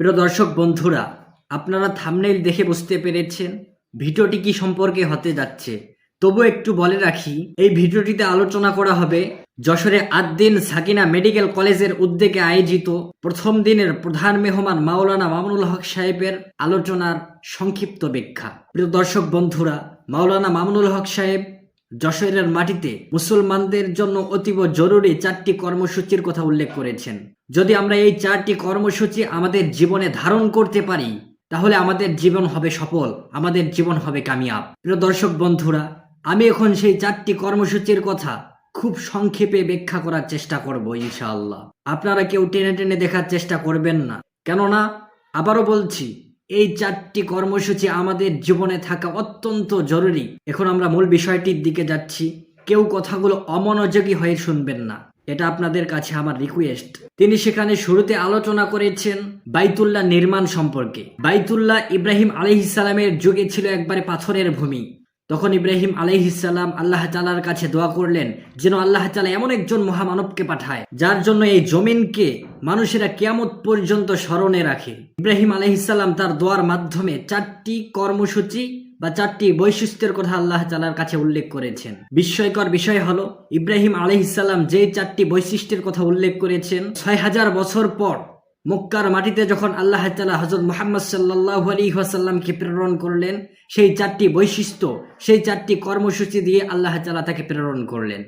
প্রিয় দর্শক বন্ধুরা, আপনারা থামনেইল দেখে বুঝতে পেরেছেন ভিডিওটি কি সম্পর্কে হতে যাচ্ছে। তবু একটু বলে রাখি, এই ভিডিওটিতে আলোচনা করা হবে যশোরে আদ্দিন সাকিনা মেডিকেল কলেজের উদ্যোগে আয়োজিত প্রথম দিনের প্রধান মেহমান মাওলানা মামুনুল হক সাহেবের আলোচনার সংক্ষিপ্ত ব্যাখ্যা। প্রিয় দর্শক বন্ধুরা, মাওলানা মামুনুল হক সাহেব যশোরের মাটিতে মুসলমানদের জন্য অতীব জরুরি চারটি কর্মসূচির কথা উল্লেখ করেছেন। যদি আমরা এই চারটি কর্মসূচি আমাদের জীবনে ধারণ করতে পারি, তাহলে আমাদের জীবন হবে সফল, আমাদের জীবন হবে কামিয়াব। প্রিয় দর্শক বন্ধুরা, আমি এখন সেই চারটি কর্মসূচির কথা খুব সংক্ষেপে ব্যাখ্যা করার চেষ্টা করব ইনশাআল্লাহ। আপনারা কেউ টেনে টেনে দেখার চেষ্টা করবেন না। কেননা, আবারও বলছি এই চারটি কর্মসূচি আমাদের জীবনে থাকা অত্যন্ত জরুরি। এখন আমরা মূল বিষয়টির দিকে যাচ্ছি। কেউ কথাগুলো অমনোযোগী হয়ে শুনবেন না। এটা আপনাদের কাছে আমার রিকোয়েস্ট তিনি সেখানে শুরুতে আলোচনা করেছেন বাইতুল্লাহ নির্মাণ সম্পর্কে। বাইতুল্লাহ ইব্রাহিম আলহিসাল্লামের যুগে ছিল একবারে পাথরের ভূমি। তখন ইব্রাহিম আলাইহিসাল্লাম আল্লাহ তালার কাছে দোয়া করলেন, যেন আল্লাহ তালা এমন একজন মহামানবকে পাঠায়, যার জন্য এই জমিনকে মানুষেরা কেয়ামত পর্যন্ত স্মরণে রাখে। ইব্রাহিম আলাইহিসাল্লাম তার দোয়ার মাধ্যমে চারটি কর্মসূচি বা চারটি বৈশিষ্ট্যের কথা আল্লাহ তালার কাছে উল্লেখ করেছেন। বিস্ময়কর বিষয় হলো, ইব্রাহিম আলহিসাল্লাম যে চারটি বৈশিষ্ট্যের কথা উল্লেখ করেছেন, ছয় হাজার বছর পর মক্কার মাটিতে যখন আল্লাহ তালা হজরত মোহাম্মদ সাল্লাহ আলী ওয়াসাল্লামকে প্রেরণ করলেন, সেই চারটি বৈশিষ্ট্য, সেই চারটি কর্মসূচি দিয়ে আল্লাহ তালা তাকে প্রেরণ করলেন।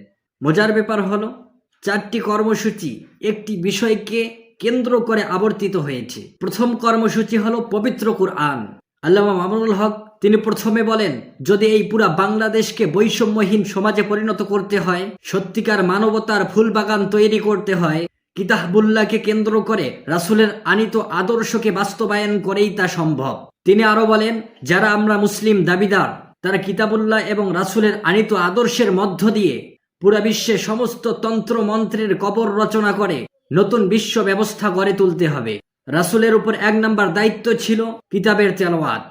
মজার ব্যাপার হলো, চারটি কর্মসূচি একটি বিষয়কে কেন্দ্র করে আবর্তিত হয়েছে। প্রথম কর্মসূচি হলো পবিত্র কুরআন। আল্লামা মামুনুল হক, তিনি প্রথমে বলেন, যদি এই পুরা বাংলাদেশকে বৈষম্যহীন সমাজে পরিণত করতে হয়, সত্যিকার মানবতার ফুলবাগান তৈরি করতে হয় কিতাহবুল্লাহকে কেন্দ্র করে রাসুলের আনিত আদর্শকে বাস্তবায়ন করেই তা সম্ভব। তিনি আরও বলেন, যারা আমরা মুসলিম দাবিদার, তারা কিতাবুল্লাহ এবং রাসুলের আনিত আদর্শের মধ্য দিয়ে পুরা বিশ্বে সমস্ত তন্ত্র মন্ত্রের কবর রচনা করে নতুন বিশ্ব ব্যবস্থা গড়ে তুলতে হবে। রাসুলের উপর এক নম্বর দায়িত্ব ছিল কিতাবের তেলাওয়াত।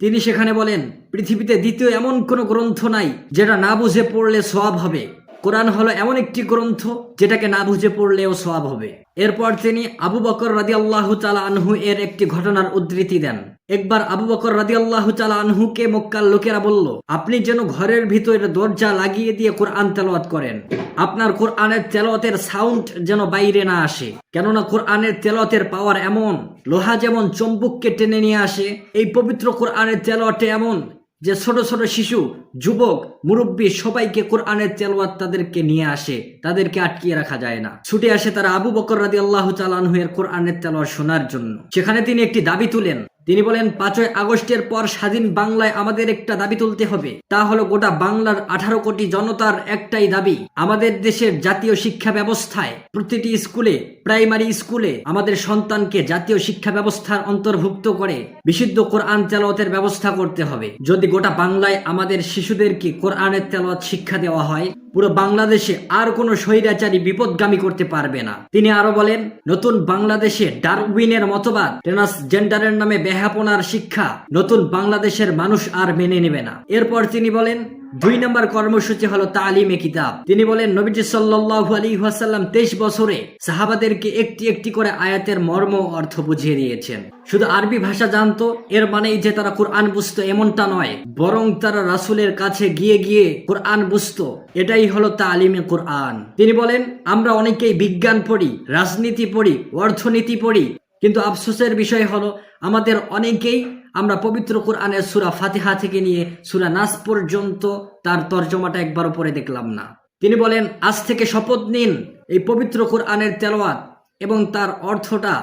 তিনি সেখানে বলেন, পৃথিবীতে দ্বিতীয় এমন কোনো গ্রন্থ নাই যেটা না বুঝে পড়লে সওয়াব হবে। কোরআন হলো এমন একটি গ্রন্থ যেটাকে না বুঝে পড়লেও সওয়াব হবে। এরপর তিনি আবু বকর রাদি আল্লাহ আনহু এর একটি ঘটনার উদ্ধৃতি দেন। একবার আবু বকর রাদি আল্লাহ আনহুকে মক্কার লোকেরা বলল, আপনি যেন ঘরের ভিতরে দরজা লাগিয়ে দিয়ে কোরআন তেলাওয়াত করেন। আপনার কোরআনের তেলাওয়াতের সাউন্ড যেন বাইরে না আসে। কেননা কোরআনের তেলাওয়াতের পাওয়ার এমন, লোহা যেমন চম্বুককে টেনে নিয়ে আসে, এই পবিত্র কোরআনের তেলাওয়াতে এমন যে ছোট ছোট শিশু, যুবক, মুরব্বী সবাইকে কোরআনের তেলওয়াত তাদেরকে নিয়ে আসে, তাদেরকে আটকিয়ে রাখা যায় না। ছুটে আসে তারা আবু বকর রাদি আল্লাহ চালানহের কোরআনের তেলওয়াত শোনার জন্য। সেখানে তিনি একটি দাবি তুলেন তিনি বলেন, পাঁচই আগস্টের পর স্বাধীন বাংলায় আমাদের একটা দাবি তুলতে হবে। তা হলো গোটা বাংলার আঠারো কোটি জনতার একটাই দাবি, আমাদের দেশের জাতীয় শিক্ষা ব্যবস্থায় প্রতিটি স্কুলে, প্রাইমারি স্কুলে আমাদের সন্তানকে জাতীয় শিক্ষা ব্যবস্থার অন্তর্ভুক্ত করে বিশুদ্ধ কোরআন তেলাওয়াতের ব্যবস্থা করতে হবে। যদি গোটা বাংলায় আমাদের শিশুদেরকে কোরআনের তেলাওয়াত শিক্ষা দেওয়া হয় পুরো বাংলাদেশে আর কোনো স্বৈরাচারী বিপদগামী করতে পারবে না। তিনি আরও বলেন, নতুন বাংলাদেশে ডারউইনের মতবাদ, ট্রান্সজেন্ডারের নামে বেহাপনার শিক্ষা, নতুন বাংলাদেশের মানুষ আর মেনে নেবে না। এরপর তিনি বলেন দুই নম্বর কর্মসূচি হলো তালিমে কিতাব। তিনি বলেন, নবীজি সাল্লাহ আলী ওয়াসাল্লাম তেইশ বছরে সাহাবাদেরকে একটি একটি করে আয়াতের মর্ম অর্থ বুঝিয়ে দিয়েছেন। শুধু আরবি ভাষা জানতো, এর মানেই যে তারা কোরআন বুঝতো এমনটা নয়, বরং তারা রাসুলের কাছে গিয়ে গিয়ে কোরআন বুঝতো। এটাই হলো তালিমে কোরআন। তিনি বলেন, আমরা অনেকেই বিজ্ঞান পড়ি, রাজনীতি পড়ি, অর্থনীতি পড়ি, কিন্তু আফসোসের বিষয় হলো, আমাদের অনেকেই আমরা পবিত্র কোরআনের সুরা ফাতিহা থেকে নিয়ে সুরা নাস পর্যন্ত তার তর্জমাটা একবার পরে দেখলাম না। তিনি বলেন, আজ থেকে শপথ নিন এই পবিত্র কোরআনের তেলাওয়াত এবং তার অর্থটা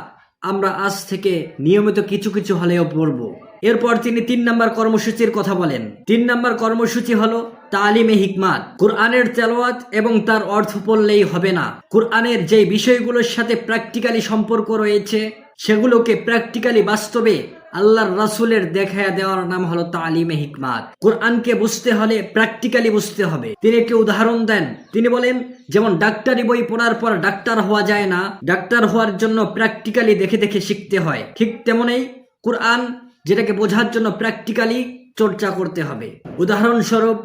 আমরা আজ থেকে নিয়মিত কিছু কিছু হলেও পড়ব। এরপর তিনি তিন নম্বর কর্মসূচির কথা বলেন। তিন নম্বর কর্মসূচি হলো তালিমে হিকমাত। কোরআনের তেলাওয়াত এবং তার অর্থ পড়লেই হবে না। কোরআনের যে বিষয়গুলোর সাথে প্র্যাকটিক্যালি সম্পর্ক রয়েছে, সেগুলোকে প্র্যাকটিক্যালি বাস্তবে আল্লাহর রাসুলের দেখায়া দেওয়ার নাম হলো তালিমে হিকমাত। কোরআনকে বুঝতে হলে প্র্যাকটিক্যালি বুঝতে হবে। তিনি একটি উদাহরণ দেন। তিনি বলেন, যেমন ডাক্তারি বই পড়ার পর ডাক্তার হওয়া যায় না, ডাক্তার হওয়ার জন্য প্র্যাকটিক্যালি দেখে দেখে শিখতে হয়। ঠিক তেমনই কোরআন যেটাকে বোঝার জন্য প্র্যাকটিক্যালি চর্চা করতে হবে। উদাহরণস্বরূপ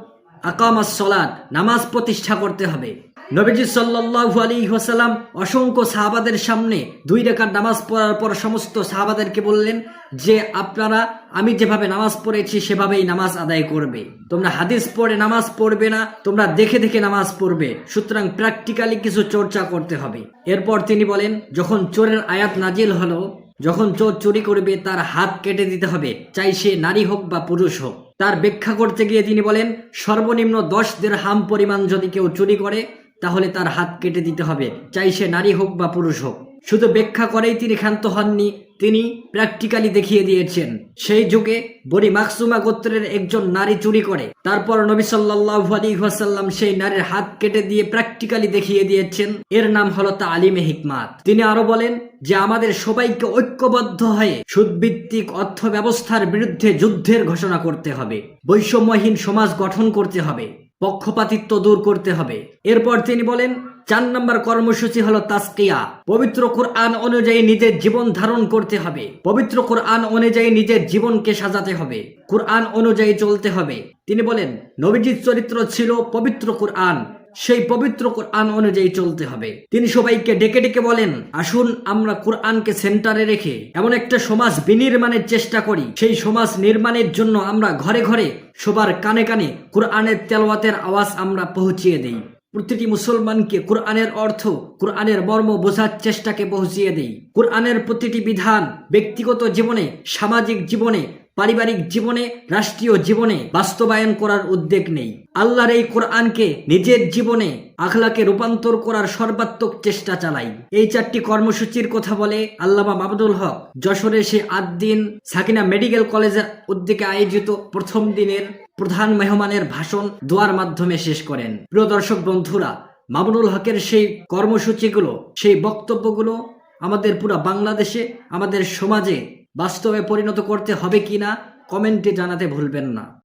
আকামাস সলাদ নামাজ প্রতিষ্ঠা করতে হবে। নবীজি সাল্লাল্লাহু আলাইহি ওয়াসাল্লাম অসংখ্য সাহাবাদের সামনে দুই রেখার নামাজ পড়ার পর সমস্ত সাহাবাদেরকে বললেন যে, আপনারা, আমি যেভাবে নামাজ পড়েছি, সেভাবেই নামাজ আদায় করবে। তোমরা হাদিস পড়ে নামাজ পড়বে না, তোমরা দেখে দেখে নামাজ পড়বে। সুতরাং প্র্যাকটিক্যালি কিছু চর্চা করতে হবে। এরপর তিনি বলেন, যখন চোরের আয়াত নাজিল হলো, যখন চোর চুরি করবে, তার হাত কেটে দিতে হবে। চাই সে নারী হোক বা পুরুষ হোক। তার ব্যাখ্যা করতে গিয়ে তিনি বলেন, সর্বনিম্ন দশ দের হাম পরিমাণ যদি কেউ চুরি করে তাহলে তার হাত কেটে দিতে হবে। চাই সে নারী হোক বা পুরুষ হোক। শুধু ব্যাখ্যা করেই তিনি ক্ষান্ত হননি, তিনি প্র্যাকটিক্যালি দেখিয়ে দিয়েছেন। সেই যুগে বড়ি মাকসুমা গোত্রের একজন নারী চুরি করে। তারপর নবী সাল্লাল্লাহু আলাইহি ওয়াসাল্লাম সেই নারীর হাত কেটে দিয়ে প্র্যাকটিক্যালি দেখিয়ে দিয়েছেন। এর নাম হলো তা আলিমে হিকমাত। তিনি আরও বলেন যে, আমাদের সবাইকে ঐক্যবদ্ধ হয়ে সুদভিত্তিক অর্থ ব্যবস্থার বিরুদ্ধে যুদ্ধের ঘোষণা করতে হবে। বৈষম্যহীন সমাজ গঠন করতে হবে। পক্ষপাতিত্ব দূর করতে হবে। এরপর তিনি বলেন, চার নম্বর কর্মসূচি হলো তাস্কিয়া পবিত্র কোরআন অনুযায়ী নিজের জীবন ধারণ করতে হবে। পবিত্র কোরআন অনুযায়ী নিজের জীবনকে সাজাতে হবে। কোরআন অনুযায়ী চলতে হবে। তিনি বলেন, নবীজির চরিত্র ছিল পবিত্র কোরআন। সেই পবিত্র কোরআন অনুযায়ী চলতে হবে। তিনি সবাইকে ডেকে ডেকে বলেন, আসুন, আমরা কোরআনকে সেন্টারে রেখে এমন একটা সমাজ বিনির্মাণের চেষ্টা করি। সেই সমাজ নির্মাণের জন্য আমরা ঘরে ঘরে সবার কানে কানে কোরআনের তেলওয়াতের আওয়াজ আমরা পৌঁছিয়ে দেই। প্রতিটি মুসলমানকে কোরআনের অর্থ, কোরআনের মর্ম বোঝার চেষ্টাকে পৌঁছিয়ে দেই। কোরআনের প্রতিটি বিধান ব্যক্তিগত জীবনে, সামাজিক জীবনে পারিবারিক জীবনে, রাষ্ট্রীয় জীবনে বাস্তবায়ন করার উদ্যোগ নেই। আল্লাহর এই কোরআনকে নিজের জীবনে আখলাকে রূপান্তর করার সর্বাত্মক চেষ্টা চালাই। এই চারটি কর্মসূচির কথা বলে আল্লামা মাহমুদুল হক যশোরে সে আট দিন সাকিনা মেডিকেল কলেজের উদ্যোগে আয়োজিত প্রথম দিনের প্রধান মেহমানের ভাষণ দোয়ার মাধ্যমে শেষ করেন। প্রিয় দর্শক বন্ধুরা মামুনুল হকের সেই কর্মসূচিগুলো, সেই বক্তব্যগুলো আমাদের পুরো বাংলাদেশে, আমাদের সমাজে বাস্তবে পরিণত করতে হবে কি না কমেন্টে জানাতে ভুলবেন না।